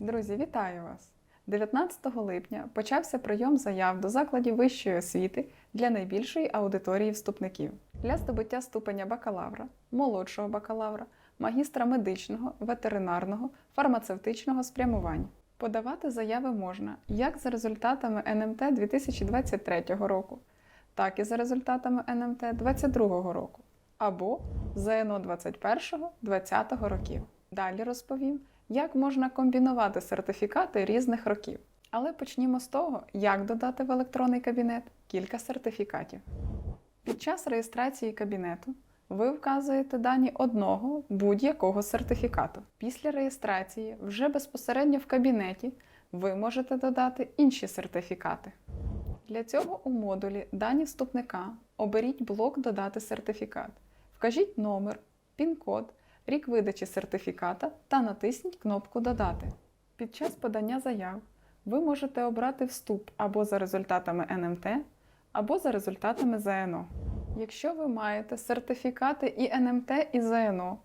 Друзі, вітаю вас! 19 липня почався прийом заяв до закладів вищої освіти для найбільшої аудиторії вступників для здобуття ступеня бакалавра, молодшого бакалавра, магістра медичного, ветеринарного, фармацевтичного спрямування. Подавати заяви можна як за результатами НМТ 2023 року, так і за результатами НМТ 2022 року або ЗНО 21-20 років. Далі розповім, як можна комбінувати сертифікати різних років. Але почнімо з того, як додати в електронний кабінет кілька сертифікатів. Під час реєстрації кабінету ви вказуєте дані одного будь-якого сертифікату. Після реєстрації вже безпосередньо в кабінеті ви можете додати інші сертифікати. Для цього у модулі Дані вступника оберіть блок Додати сертифікат. Вкажіть номер, пін-код, рік видачі сертифіката та натисніть кнопку Додати. Під час подання заяв ви можете обрати вступ або за результатами НМТ, або за результатами ЗНО. Якщо ви маєте сертифікати і НМТ, і ЗНО,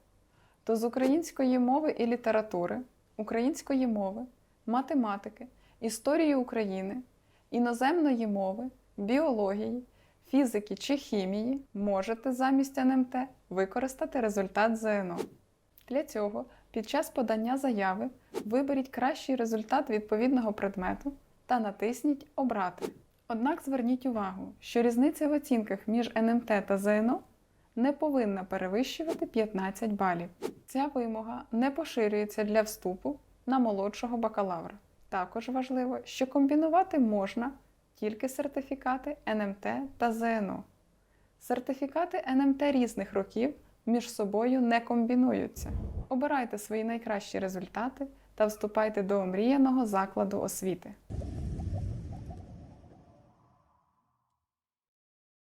то з української мови і літератури, української мови, математики, історії України, іноземної мови, біології, фізики чи хімії можете замість НМТ використати результат ЗНО. Для цього під час подання заяви виберіть кращий результат відповідного предмету та натисніть Обрати. Однак зверніть увагу, що різниця в оцінках між НМТ та ЗНО не повинна перевищувати 15 балів. Ця вимога не поширюється для вступу на молодшого бакалавра. Також важливо, що комбінувати можна тільки сертифікати НМТ та ЗНО. Сертифікати НМТ різних років між собою не комбінуються. Обирайте свої найкращі результати та вступайте до омріяного закладу освіти.